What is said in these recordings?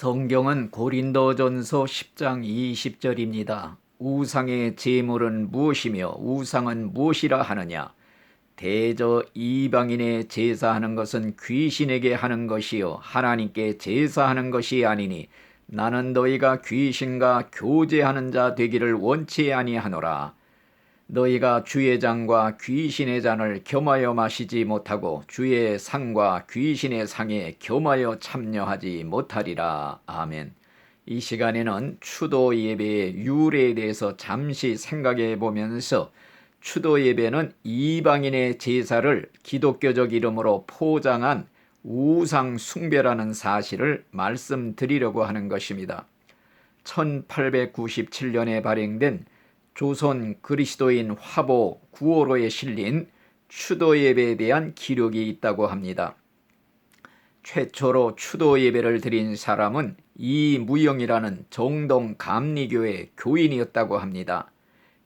성경은 고린도전서 10장 20절입니다. 우상의 제물은 무엇이며 우상은 무엇이라 하느냐? 대저 이방인의 제사하는 것은 귀신에게 하는 것이요 하나님께 제사하는 것이 아니니 나는 너희가 귀신과 교제하는 자 되기를 원치 아니하노라. 너희가 주의 잔과 귀신의 잔을 겸하여 마시지 못하고 주의 상과 귀신의 상에 겸하여 참여하지 못하리라. 아멘. 이 시간에는 추도 예배의 유래에 대해서 잠시 생각해 보면서 추도 예배는 이방인의 제사를 기독교적 이름으로 포장한 우상 숭배라는 사실을 말씀드리려고 하는 것입니다. 1897년에 발행된 조선 그리스도인 화보 9호로에 실린 추도 예배에 대한 기록이 있다고 합니다. 최초로 추도 예배를 드린 사람은 이무영이라는 정동 감리교의 교인이었다고 합니다.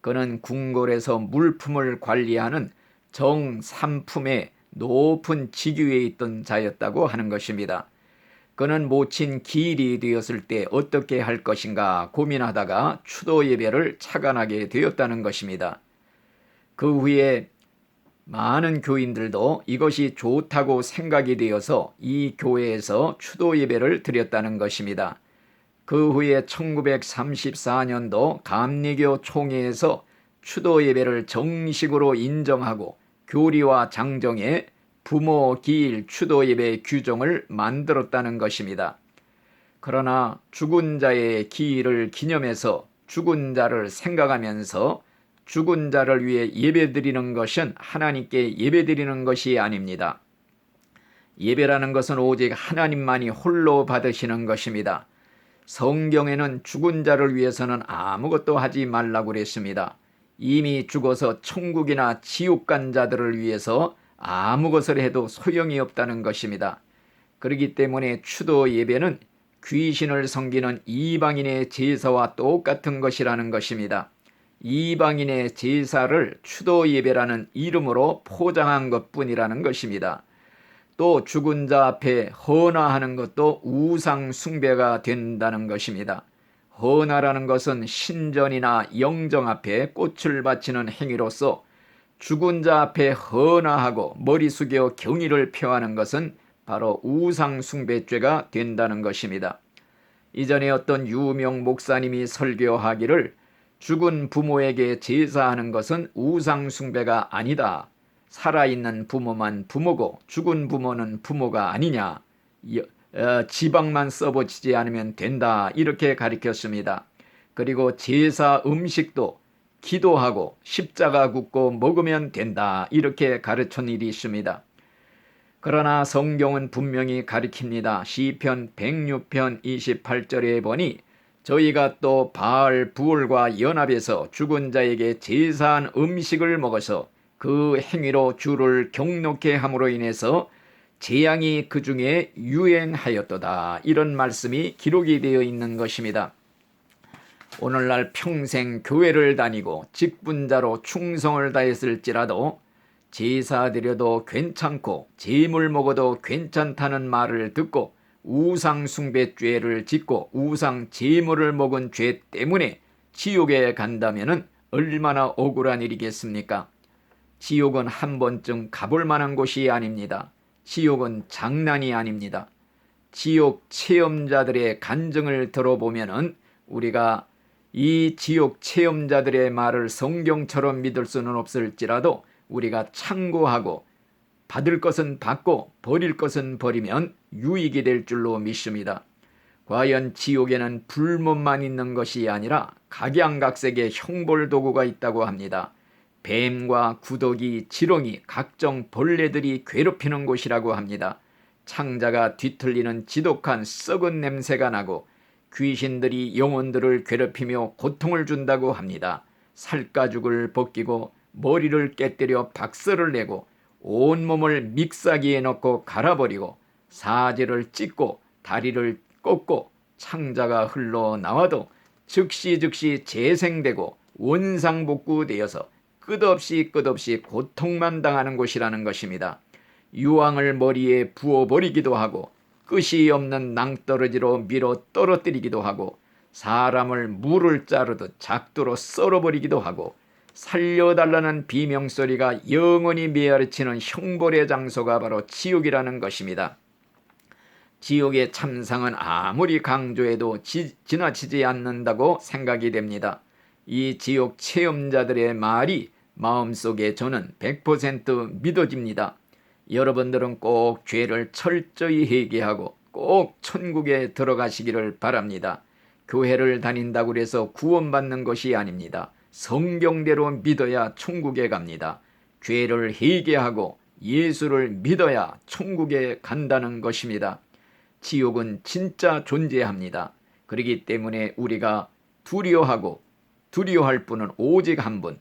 그는 궁궐에서 물품을 관리하는 정삼품의 높은 직위에 있던 자였다고 하는 것입니다. 그는 모친 기일이 되었을 때 어떻게 할 것인가 고민하다가 추도 예배를 차관하게 되었다는 것입니다. 그 후에 많은 교인들도 이것이 좋다고 생각이 되어서 이 교회에서 추도 예배를 드렸다는 것입니다. 그 후에 1934년도 감리교 총회에서 추도 예배를 정식으로 인정하고 교리와 장정에 부모 기일 추도 예배 규정을 만들었다는 것입니다. 그러나 죽은 자의 기일을 기념해서 죽은 자를 생각하면서 죽은 자를 위해 예배드리는 것은 하나님께 예배드리는 것이 아닙니다. 예배라는 것은 오직 하나님만이 홀로 받으시는 것입니다. 성경에는 죽은 자를 위해서는 아무것도 하지 말라고 그랬습니다. 이미 죽어서 천국이나 지옥 간 자들을 위해서 아무 것을 해도 소용이 없다는 것입니다. 그렇기 때문에 추도 예배는 귀신을 섬기는 이방인의 제사와 똑같은 것이라는 것입니다. 이방인의 제사를 추도 예배라는 이름으로 포장한 것 뿐이라는 것입니다. 또 죽은 자 앞에 헌화하는 것도 우상 숭배가 된다는 것입니다. 헌화라는 것은 신전이나 영정 앞에 꽃을 바치는 행위로서 죽은 자 앞에 헌화하고 머리 숙여 경의를 표하는 것은 바로 우상 숭배죄가 된다는 것입니다. 이전에 어떤 유명 목사님이 설교하기를 죽은 부모에게 제사하는 것은 우상 숭배가 아니다. 살아있는 부모만 부모고 죽은 부모는 부모가 아니냐. 어, 지방만 써보지 않으면 된다. 이렇게 가르쳤습니다. 그리고 제사 음식도 기도하고 십자가 굽고 먹으면 된다. 이렇게 가르친 일이 있습니다. 그러나 성경은 분명히 가리킵니다. 시편 106편 28절에 보니 저희가 또 바알 부울과 연합해서 죽은 자에게 제사한 음식을 먹어서 그 행위로 주를 경록해 함으로 인해서 재앙이 그 중에 유행하였도다. 이런 말씀이 기록이 되어 있는 것입니다. 오늘날 평생 교회를 다니고 직분자로 충성을 다했을지라도 제사 드려도 괜찮고 재물 먹어도 괜찮다는 말을 듣고 우상 숭배 죄를 짓고 우상 재물을 먹은 죄 때문에 지옥에 간다면 얼마나 억울한 일이겠습니까? 지옥은 한 번쯤 가볼 만한 곳이 아닙니다. 지옥은 장난이 아닙니다. 지옥 체험자들의 간증을 들어보면은 우리가 이 지옥 체험자들의 말을 성경처럼 믿을 수는 없을지라도 우리가 참고하고 받을 것은 받고 버릴 것은 버리면 유익이 될 줄로 믿습니다. 과연 지옥에는 불못만 있는 것이 아니라 각양각색의 형벌 도구가 있다고 합니다. 뱀과 구더기, 지렁이, 각종 벌레들이 괴롭히는 곳이라고 합니다. 창자가 뒤틀리는 지독한 썩은 냄새가 나고 귀신들이 영혼들을 괴롭히며 고통을 준다고 합니다. 살가죽을 벗기고 머리를 깨뜨려 박살을 내고 온몸을 믹사기에 넣고 갈아버리고 사지를 찢고 다리를 꺾고 창자가 흘러나와도 즉시 즉시 재생되고 원상복구되어서 끝없이 끝없이 고통만 당하는 곳이라는 것입니다. 유황을 머리에 부어버리기도 하고 끝이 없는 낭떠러지로 밀어 떨어뜨리기도 하고 사람을 물을 자르듯 작두로 썰어버리기도 하고 살려달라는 비명소리가 영원히 메아리치는 형벌의 장소가 바로 지옥이라는 것입니다. 지옥의 참상은 아무리 강조해도 지, 지나치지 않는다고 생각이 됩니다. 이 지옥 체험자들의 말이 마음속에 저는 100% 믿어집니다. 여러분들은 꼭 죄를 철저히 회개하고 꼭 천국에 들어가시기를 바랍니다. 교회를 다닌다고 해서 구원받는 것이 아닙니다. 성경대로 믿어야 천국에 갑니다. 죄를 회개하고 예수를 믿어야 천국에 간다는 것입니다. 지옥은 진짜 존재합니다. 그렇기 때문에 우리가 두려워하고 두려워할 분은 오직 한 분,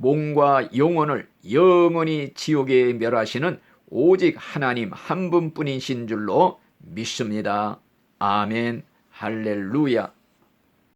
몸과 영혼을 영원히 지옥에 멸하시는 오직 하나님 한 분뿐이신 줄로 믿습니다. 아멘, 할렐루야.